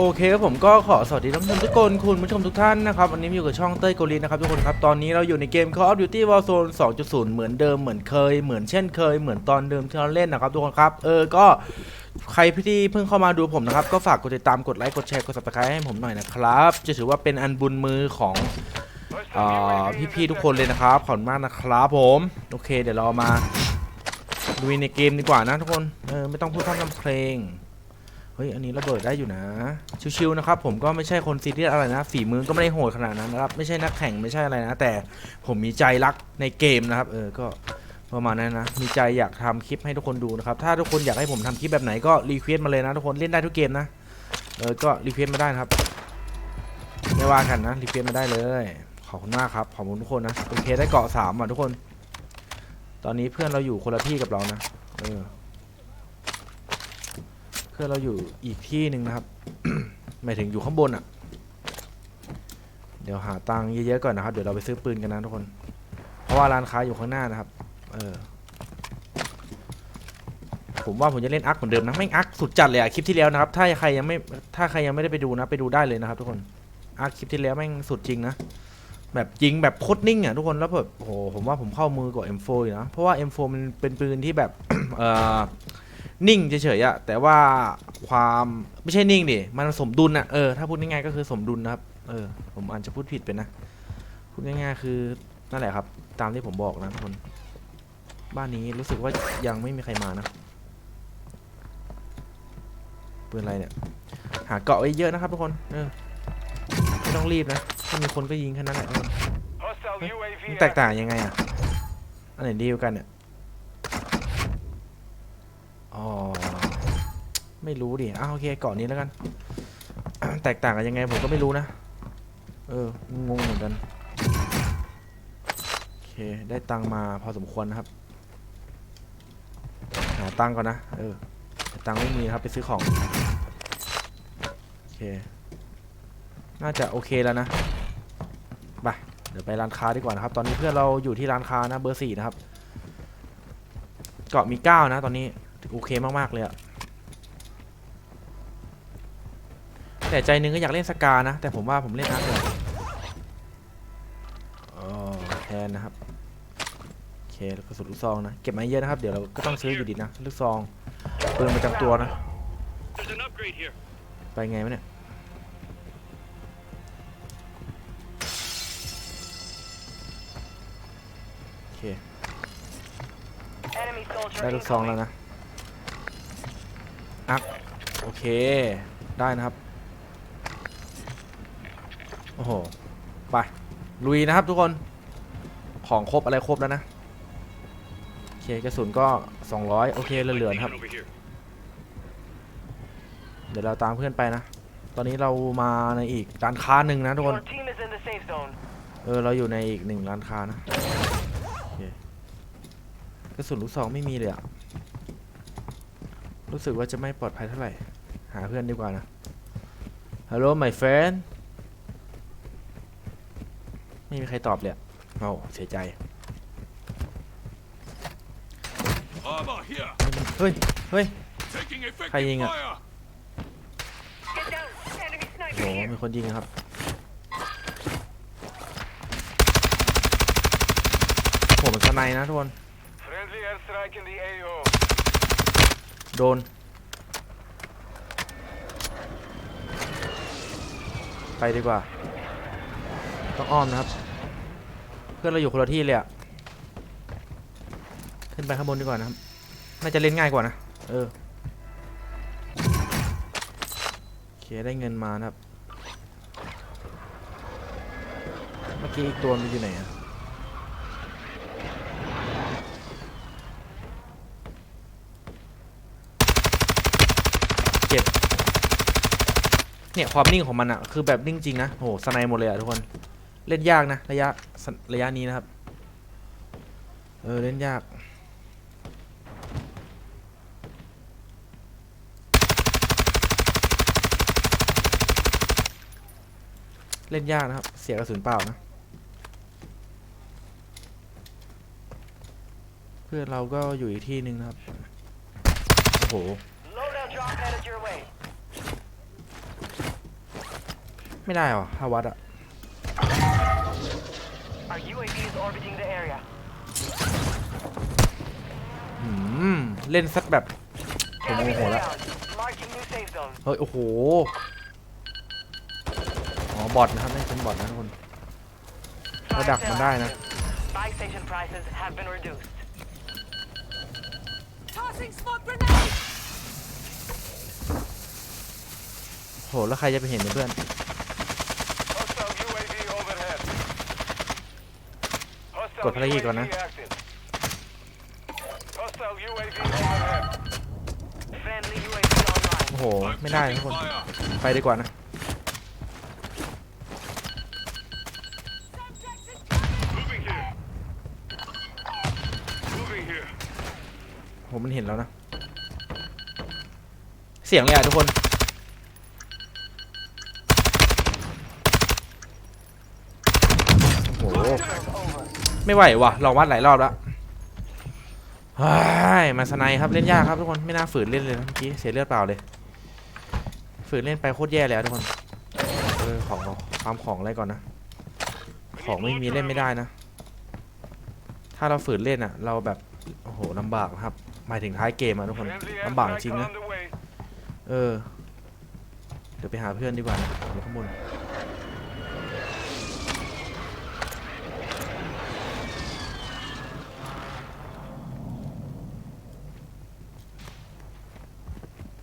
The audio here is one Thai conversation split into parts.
โอเคครับผมก็ขอสวัสดีท่านผู้ชมทุกคนคุณผู้ชมทุกท่านนะครับ วันนี้อยู่กับช่องเต้ยโกลินนะครับทุกคนครับ ตอนนี้เราอยู่ในเกม Call of Duty Warzone 2.0 เหมือนเดิมเหมือนเคย เหมือนเช่นเคย เหมือนตอนเดิมที่เราเล่นนะครับทุกคนครับ เออก็ใครที่เพิ่งเข้ามาดูผมนะครับ ก็ฝากกดติดตามกดไลค์กดแชร์กด subscribe ให้ผมหน่อยนะครับ จะถือว่าเป็นอันบุญมือของอ่าพี่ๆทุกคนเลยนะครับขอบคุณมากนะครับผมโอเค เดี๋ยวเรามาดูในเกมดีกว่านะทุกคนเออไม่ต้องพูดพร่ำทำเพลง เฮ้ยอันนี้ระเบิดได้อยู่นะ ชิวๆนะครับผมก็ไม่ใช่คนซีเรียสอะไรนะ ฝีมือก็ไม่ได้โหดขนาดนั้นนะครับ ไม่ใช่นักแข่งไม่ใช่อะไรนะ แต่ผมมีใจรักในเกมนะครับ เออก็ประมาณนั้นนะ มีใจอยากทำคลิปให้ทุกคนดูนะครับ ถ้าทุกคนอยากให้ผมทำคลิปแบบไหนก็รีเควสต์มาเลยนะทุกคนเล่นได้ทุกเกมนะ เออก็รีเควสต์มาได้นะครับไม่ว่ากันนะรีเควสต์มาได้เลยขอบคุณมากครับขอบคุณทุกคนนะโอเคได้เกาะสามอะทุกคน ตอนนี้เพื่อนเราอยู่คนละที่กับเรานะเออ เพื่อเราอยู่อีกที่หนึ่งนะครับ หมายถึงอยู่ข้างบนอะ่ะ เดี๋ยวหาตังค์เยอะๆก่อนนะครับ เดี๋ยวเราไปซื้อปืนกันนะทุกคน เพราะว่าร้านค้าอยู่ข้างหน้านะครับ เออ ผมว่าผมจะเล่นอักเหมือนเดิมนะไม่งอักสุดจัดเลยอะคลิปที่แล้วนะครับ ถ้าใครยังไม่ ถ้าใครยังไม่ได้ไปดูนะ ไปดูได้เลยนะครับ ทุกคนอักคลิปที่แล้วแม่งสุดจริงนะ แบบยิงแบบโคตรนิ่งอะทุกคนแล้วแบบโอ้โหผมว่าผมเข้ามือกว่า M4 อีกนะ เพราะว่า M4 มันเป็นปืนที่แบบ เอ่อ นิ่งเฉยๆอะแต่ว่าความไม่ใช่นิ่งดิมันสมดุลอะเออถ้าพูดง่ายๆก็คือสมดุลนะครับเออผมอาจจะพูดผิดไปนะพูดง่ายๆคือนั่นแหละครับ ตามที่ผมบอกนะทุกคนบ้านนี้รู้สึกว่ายังไม่มีใครมานะปืนอะไรเนี่ยหาเกาะไว้เยอะนะครับทุกคนเออไม่ต้องรีบนะถ้ามีคนก็ยิงแค่นั้นแหละทุกคน Hostile UAV มันแตกต่างยังไงอะอันไหนดีกว่ากันเนี่ย อ๋อ ไม่รู้ดิอ้าวโอเคเกาะนี้แล้วกัน แตกต่างกันยังไงผมก็ไม่รู้นะ เออ งงเหมือนกัน โอเค ได้ตังมาพอสมควรนะครับ หาตังก่อนนะ เออ ตังไม่มีครับไปซื้อของ โอเค น่าจะโอเคแล้วนะ ไปเดี๋ยวไปร้านค้าดีกว่านะครับ ตอนนี้เพื่อนเราอยู่ที่ร้านค้านะเบอร์สี่นะครับ เกาะมีเก้านะตอนนี้ โอเคมากๆเลยอะแต่ใจหนึงก็อยากเล่นสกานะ แต่ผมว่าผมเล่นอาร์คเลยอ๋อแทนนะครับโอเคแล้วก็สุดลูกซองนะ เก็บมาเยอะนะครับ เดี๋ยวเราก็ต้องซื้ออยู่ดีนะลูกซองปืนประจำตัวนะ There's an upgrade here. ไปไงวะเนี่ยโอเค Enemy soldier ได้ลูกซองแล้ว incoming. นะอัก โอเค ได้นะครับ โอ้โห ไป ลุยนะครับทุกคน ของครบอะไรครบแล้วนะ โอเคกระสุนก็ 200 โอเคเหลือๆครับ เดี๋ยวเราตามเพื่อนไปนะ ตอนนี้เรามาในอีกร้านค้าหนึ่งนะทุกคน เออ เราอยู่ในอีกหนึ่งร้านค้านะกระสุนลูกซองไม่มีเลยอะรู้สึกว่าจะไม่ปลอดภัยเท่าไหร่ หาเพื่อนดีกว่านะ ฮัลโหลไมเฟนไม่มีใครตอบเลยเอาเสียใจ เฮ้ย เฮ้ย ใครยิงอะโหมีคนยิงครับ โหมันสไนนะทุกคน โดน ไปดีกว่า ต้องอ้อมนะครับ เพื่อนเราอยู่คนละที่เลยอะขึ้นไปข้างบนดีกว่านะครับ น่าจะเล่นง่ายกว่านะ เออโอเคได้เงินมานะครับ เมื่อกี้อีกตัวมันอยู่ไหนอะเจ็บ เนี่ยความนิ่งของมันอะคือแบบนิ่งจริงนะโหสไนหมดเลยอะทุกคนเล่นยากนะระยะระยะนี้นะครับ เออเล่นยากเล่นยากนะครับ เสียกระสุนเปล่านะ เพื่อนเราก็อยู่อีกที่หนึ่งนะครับ โอ้โห Loadout drop headed your way. ไม่ได้หรอถ้าวัดอะ Our UAV is orbiting the area. หืมเล่นสักแบบ ผมโม Enemy โหแล้ว inbound. Marking new safe zone. เฮ้ย โอ้โห อ๋อ บอทนะครับนี่เป็นบอทนะทุกคนเราดักมันได้นะ Buy station prices have been reduced. Tossing smoke grenade! โห แล้วใครจะไปเห็นเนี่ยเพื่อน กดพลังยี่ก่อนนะ โอ้โห ไม่ได้ทุกคน ไปดีกว่านะ ผมมันเห็นแล้วนะ เสียงเลยอะทุกคน โอ้โห ไม่ไหวว่ะลองวัดหลายรอบแล้วเฮ้มาสไนครับเล่นยากครับทุกคนไม่น่าฝืนเล่นเลยเมื่อกี้เสียเลือดเปล่าเลย ฝืนเล่นไปโคตรแย่เลยอะทุกคนเออของความของอะไรก่อนนะ ของไม่มีเล่นไม่ได้นะ ถ้าเราฝืนเล่นอะ เราแบบโอ้โหลำบากครับ หมายถึงท้ายเกมอะทุกคนลำบากจริงนะเออเดี๋ยวไปหาเพื่อนดีกว่านะข้างบน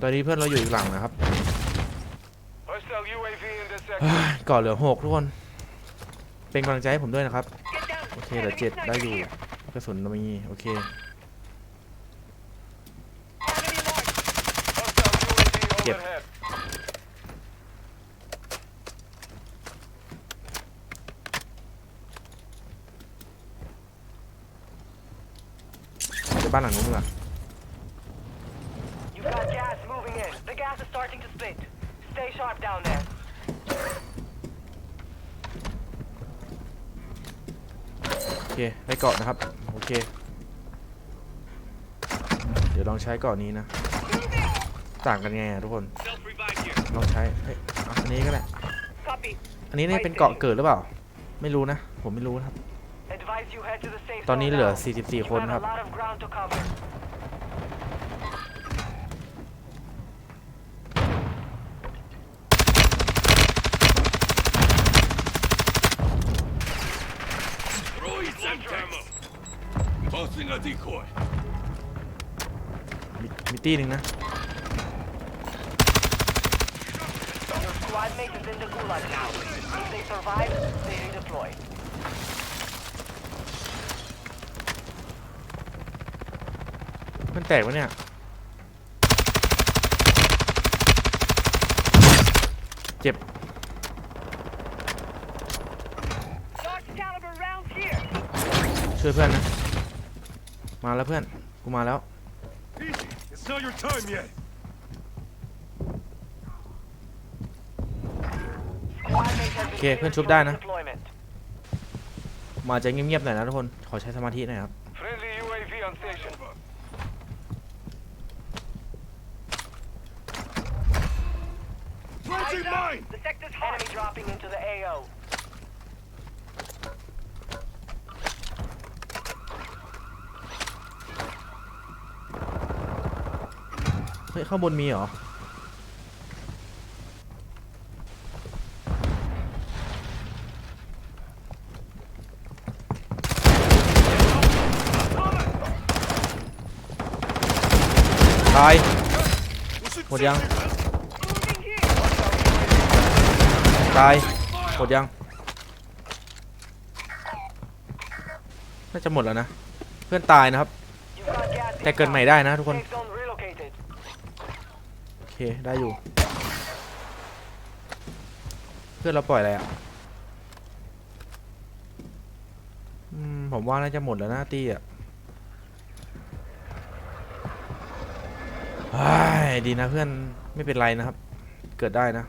ตอนนี้เพื่อนเราอยู่อีกหลังนะครับ Hostile UAV in this เฮ้ sector. ยก่อนเหลือหกทุกคน เป็นกำลังใจให้ผมด้วยนะครับ Get down. โอเคเหลือเจ็ดได้อยู่กระสุนเรามีโอเค Enemy marked. Hostile UAV Yep. overhead. ไปบ้านหลังนู้นดีกว่า You've got gas moving in. The gas is starting to split. Stay sharp down there. โอเคได้เกาะนะครับ โอเค เดี๋ยวลองใช้เกาะนี้นะ ต่างกันไงอะทุกคน Self revive here. ลองใช้เฮ้ยเอาอันนี้ก็ได้ Copy. อันนี้เนี่ยเป็นเกาะเกิดหรือเปล่า ไม่รู้นะ ผมไม่รู้นะครับ Advise you head to the safe ตอนนี้ zone เหลือ now. 44 You คน have ครับ a lot of ground to cover. มีมีตี้หนึ่งนะ Your squad mate is in the gulag now. If they survive, they redeploy. เพื่อนแตกวะเนี่ย เจ็บ Large caliber rounds here. ช่วยเพื่อนนะ มาแล้วเพื่อน กูมาแล้ว Easy. It's not your time yet. Squad mate has been Okay, cleared พื่อนชุบ for ได้นะ redeployment. มาจะเงียบๆหน่อยนะทุกคน ขอใช้สมาธิหน่อยครับ Friendly UAV on station. Planting mine. The sector's hot. Enemy dropping into the AO. เฮ้ย ข้างบนมีเหรอ ตาย หมดยัง ตาย หมดยัง น่าจะหมดแล้วนะ เพื่อนตายนะครับ แต่เกิดใหม่ได้นะทุกคน Safe zone relocated. โอ เคได้อยู่ เพื่อนเราปล่อยอะไรอะอืมผมว่าน่าจะหมดแล้วหนะตี้อะเฮ้ดีนะเพื่อนไม่เป็นไรนะครับ เกิดได้นะ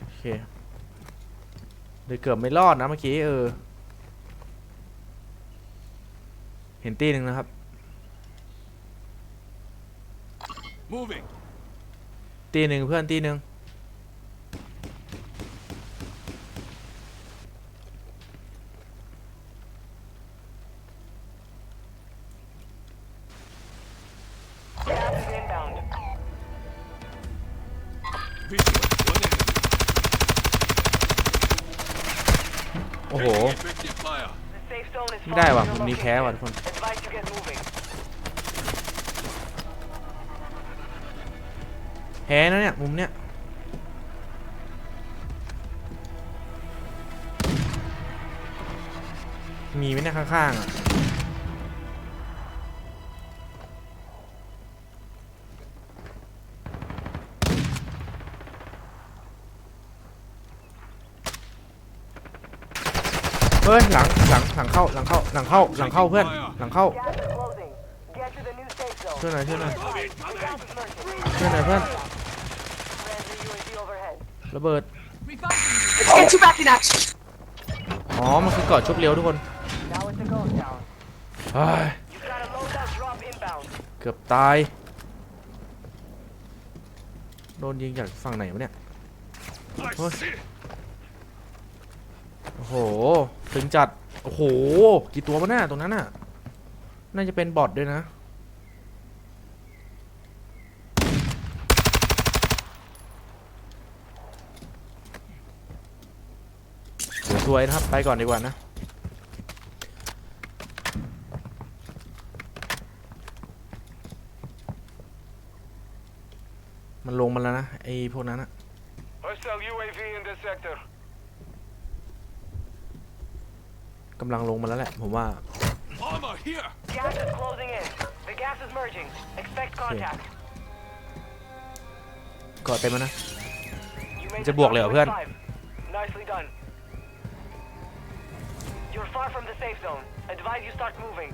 โอเคเลยเกือบไม่รอดนะเมื่อกี้เออ เห็นตีหนึ่งนะครับ Moving. ตีหนึ่งเพื่อนตีหนึ่งโอ้โห Effective fire. ไม่ได้ว่ะผมมีแค้ว่ะทุกคน Advise you get moving. แพ้นะเนี่ย มุมเนี้ยมีไหมเนี่ยข้างๆอะเฮ้ยหลังหลังหลังเข้าหลังเข้าหลังเข้าหลังเข้าเพื่อนหลังเข้าช่วยหน่อยช่วยหน่อยช่วยหน่อยเพื่อน ระเบิด Reviving you. Let's get you back in action. อ๋อ มันคือเกาะชุบเลี้ยวทุกคน Now it's a ghost town. เฮ้ย You've got a loadout drop inbound. เกือบตาย โดนยิงจากฝั่งไหนวะเนี่ย I What? see it. โอ้โห ถึงจัด โอ้โห กี่ตัววะน่ะตรงนั้นน่ะ น่าจะเป็นบอทด้วยนะ เดี๋ยวซวยนะครับ ไปก่อนดีกว่านะ มันลงมาแล้วนะ ไอ้พวกนั้นอะ Hostile UAV in this sector. กำลังลงมาแล้วแหละ ผมว่า Armor here. Gas is closing in. The gas is merging. Expect contact. เกาะเต็มแล้วนะ You made จะ the บวกเลยเหรอเพื่อน top 25. Nicely done. You're far from the safe zone. Advise you start moving.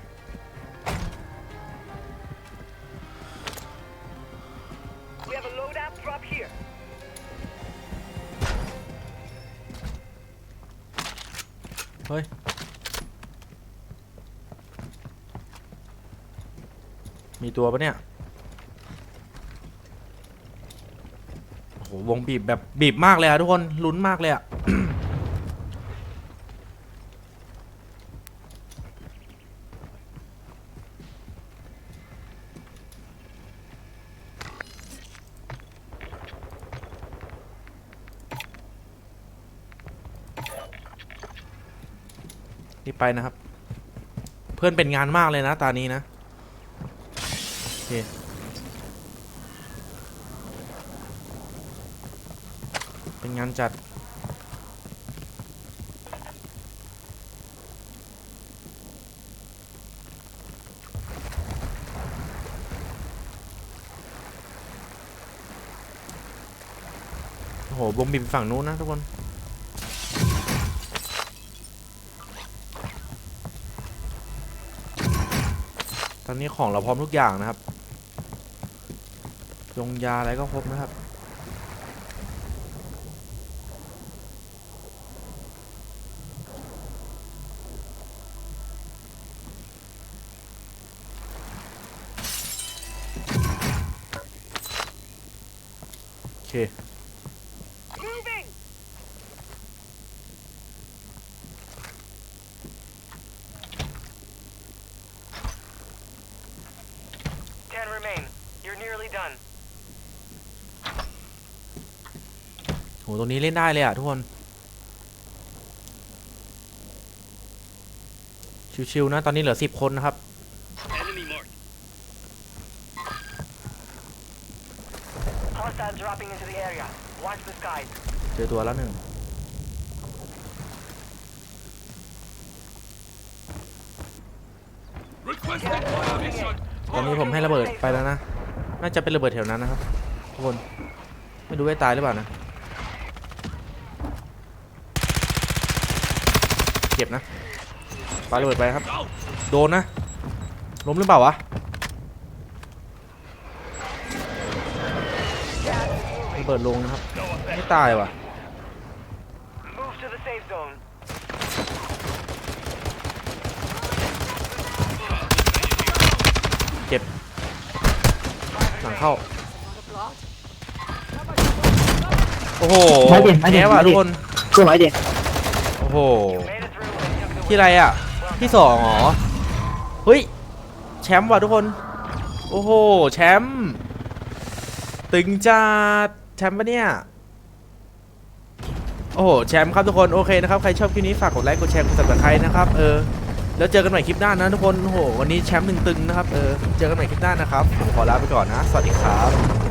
'We have a loadout drop here. เฮ้ย มีตัวปะเนี่ยโห วงบีบแบบบีบมากเลยอะทุกคน ลุ้นมากเลยอะ นี่ ไปนะครับ เพื่อนเป็นงานมากเลยนะตานี้นะโอเคเป็นงานจัดโอ้โหวงบิมฝั่งนู้นนะทุกคน อนนี้ของเราพร้อมทุกอย่างนะครับ ยงยาอะไรก็ครบนะครับ โอเค Moving! Ten remain. You're nearly done. โหตรงนี้เล่นได้เลยอะทุกคน ชิวๆนะ ตอนนี้เหลือสิบคนนะครับ Enemy marked. Hostiles dropping into the area. Watch the skies. เจอตัวแล้วหนึ่ง Requesting fire mission. ตอนนี้ผมให้ระเบิดไปแล้วนะ น่าจะเป็นระเบิดแถวนั้นนะครับ ทุกคน ไม่รู้ว่าตายหรือเปล่านะ เจ็บนะปาระเบิดไปครับ Out. โดนนะ ล้มหรือเปล่าวะระเบิดลงนะครับ ไม่ตายว่ะ Move to the safe zone. เจ็บ หลังเข้า โอ้โหไม่เด่นไม่เด่นแย่ว่ะไม่เด่นทุกคนช่วยไว้เด็กโอ้โห ที่ไรอะ ที่สองเหรอเฮ้ย แชมป์ว่ะทุกคน โอ้โห แชมป์ตึงจัดแชมป์ปะเนี่ย โอ้โห แชมป์ครับทุกคนโอเคนะครับ ใครชอบคลิปนี้ฝากกดไลค์กดแชร์กด subscribe นะครับ เออ แล้วเจอกันใหม่คลิปหน้านะทุกคน โอ้โห วันนี้แชมป์ตึงๆนะครับ เออ เจอกันใหม่คลิปหน้านะครับ ผมขอลาไปก่อนนะ สวัสดีครับ